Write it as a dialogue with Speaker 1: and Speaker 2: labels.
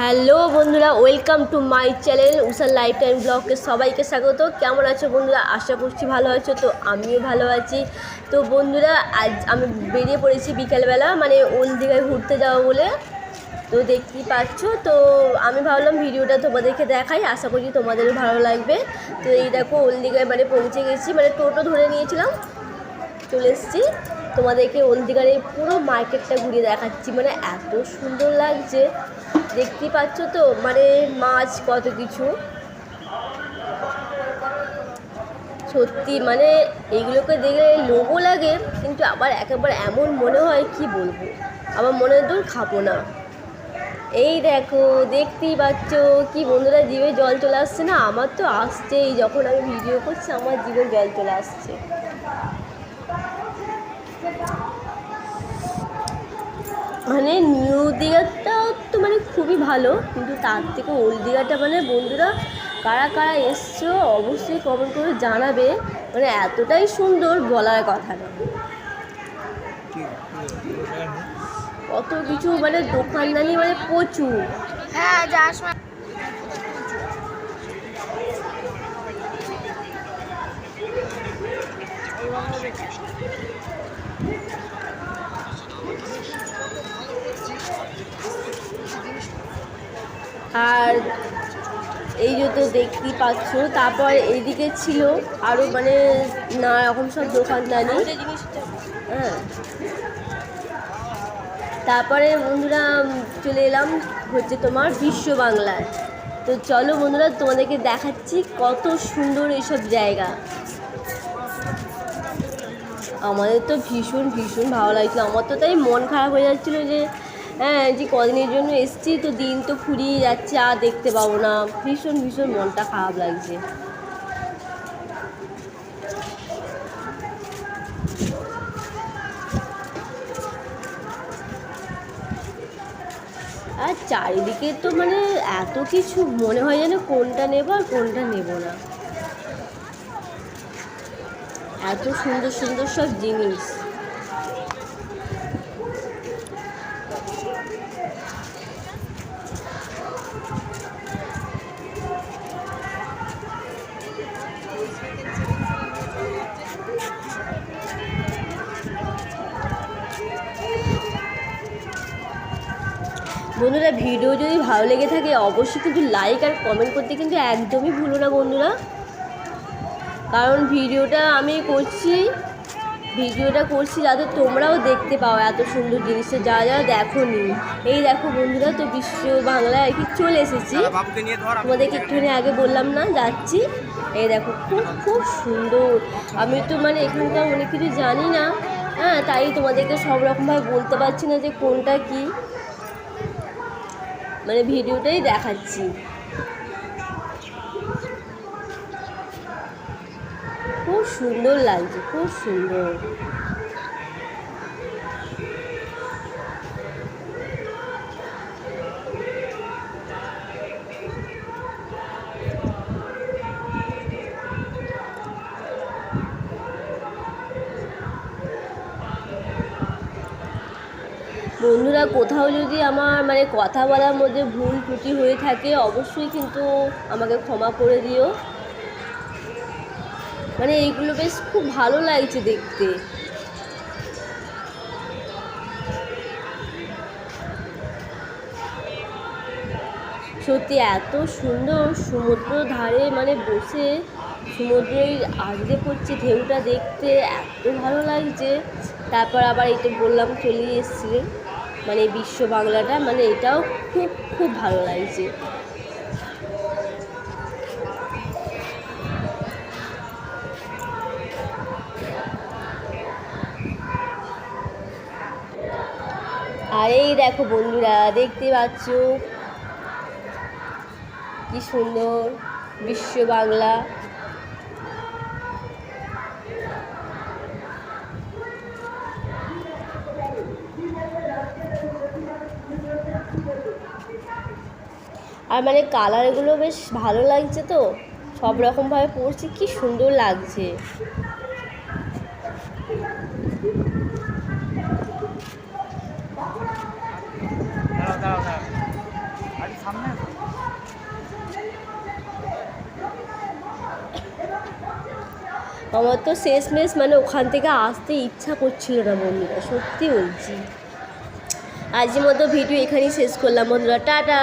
Speaker 1: Hello বন্ধুরা, welcome to my channel উষার life time ব্লগকে সবাইকে স্বাগত। কেমন আছো বন্ধুরা? আশা করছি ভালো আছো, তো আমিও ভালো আছি। তো বন্ধুরা, আজ আমি বেরিয়ে পড়েছি বিকালবেলা মানে ওল দীঘায় ঘুরতে যাব বলে। তো দেখতেই পাচ্ছ, তো আমি ভাবলাম ভিডিওটা তোমাদেরকে দেখাই, আশা করছি তোমাদেরও ভালো লাগবে। তো এই দেখো ওল দীঘায় মানে পৌঁছে গেছি মানে টোটো ধরে নিয়েছিলাম, চলে এসেছি। তোমাদেরকে ওলদিগার এই পুরো মার্কেটটা ঘুরিয়ে দেখাচ্ছি মানে এত সুন্দর লাগছে। দেখতেই পাচ্ছ তো? মানে মাছ কত কিছু? সত্যি মানে এইগুলোকে দেখলে লোভও লাগে, কিন্তু আবার একেবারে এমন মনে হয়, কি বলব? আবার মনে দূর খাব না। এই দেখো, দেখতেই পাচ্ছ, কি বন্ধুরা জীবে জল চলে আসছে না? আমার তো আসছেই, যখন আমি ভিডিও করছি, আমার জীবে জল চলে আসছে। মানে নিউ দীঘাটা তো মানে খুবই ভালো, কিন্তু তার থেকে ওল্ড দীঘাটা মানে বন্ধুরা কারা কারা এসছো অবশ্যই কমেন্ট করে জানাবে। মানে এতটাই সুন্দর বলার কথা না। কত কিছু মানে দোকানদানি মানে প্রচুর।
Speaker 2: হ্যাঁ যাওয়ার সময়
Speaker 1: আর এই যে তো দেখতেই পাচ্ছ তারপর এইদিকে ছিল আরও মানে না রকম সব দোকানদানি হ্যাঁ। তারপরে বন্ধুরা চলে এলাম হচ্ছে তোমার বিশ্ব বাংলায়। তো চলো বন্ধুরা তোমাদেরকে দেখাচ্ছি কত সুন্দর এইসব জায়গা। আমাদের তো ভীষণ ভীষণ ভালো লাগছিল। আমার তো তাই মন খারাপ হয়ে যাচ্ছিল যে হ্যাঁ যে কদিনের জন্য এসছি, তো দিন তো ফুরিয়ে যাচ্ছে, আর দেখতে পাবো না। ভীষণ ভীষণ মনটা খারাপ লাগছে। আর চারিদিকে তো মানে এত কিছু মনে হয় যেন কোনটা নেব আর কোনটা নেব না। এত সুন্দর সুন্দর সব জিনিস। বন্ধুরা ভিডিও যদি ভালো লেগে থাকে অবশ্যই কিন্তু লাইক আর কমেন্ট করতে কিন্তু একদমই ভুলো না বন্ধুরা। কারণ ভিডিওটা আমি করছি ভিডিওটা করছি যাতে তোমরাও দেখতে পাও এত সুন্দর জিনিসটা যা যা দেখো নি এই দেখো বন্ধুরা তো বিশ্ব বাংলায় আর কি চলে এসেছি। তোমাদেরকে একটুখানি আগে বললাম না যাচ্ছি। এই দেখো খুব খুব সুন্দর। আমি তো মানে এখানকার অনেক কিছু জানি না। হ্যাঁ তাই তোমাদেরকে সব রকমভাবে বলতে পারছি না যে কোনটা কি। মানে ভিডিওটাই দেখাচ্ছি। খুব সুন্দর লাগছে খুব সুন্দর। বন্ধুরা, কোথাও যদি আমার মানে কথা বলার মধ্যে ভুল ত্রুটি হয়ে থাকে, অবশ্যই কিন্তু আমাকে ক্ষমা করে দিও। মানে এইগুলো বেশ খুব ভালো লাগছে দেখতে। সত্যি এত সুন্দর সমুদ্র ধারে মানে বসে সমুদ্রের আজকে পড়ছে ঢেউটা দেখতে এত ভালো লাগছে। তারপর আবার এটা বললাম, চলে এসেছিলেন। মানে বিশ্ব বাংলাটা মানে এটাও খুব খুব ভালো লাগছে। আর এই দেখো বন্ধুরা, দেখতে পাচ্ছ? কি সুন্দর বিশ্ব বাংলা। আর মানে কালারগুলো বেশ ভালো লাগছে তো। সব রকমভাবে পরছি কি সুন্দর লাগছে। আমার তো শেষমেশ মানে ওখান থেকে আসতে ইচ্ছা করছিল না বন্ধুরা সত্যি বলছি। আজকের মতো ভিডিও এখানেই শেষ করলাম বন্ধুরা টাটা।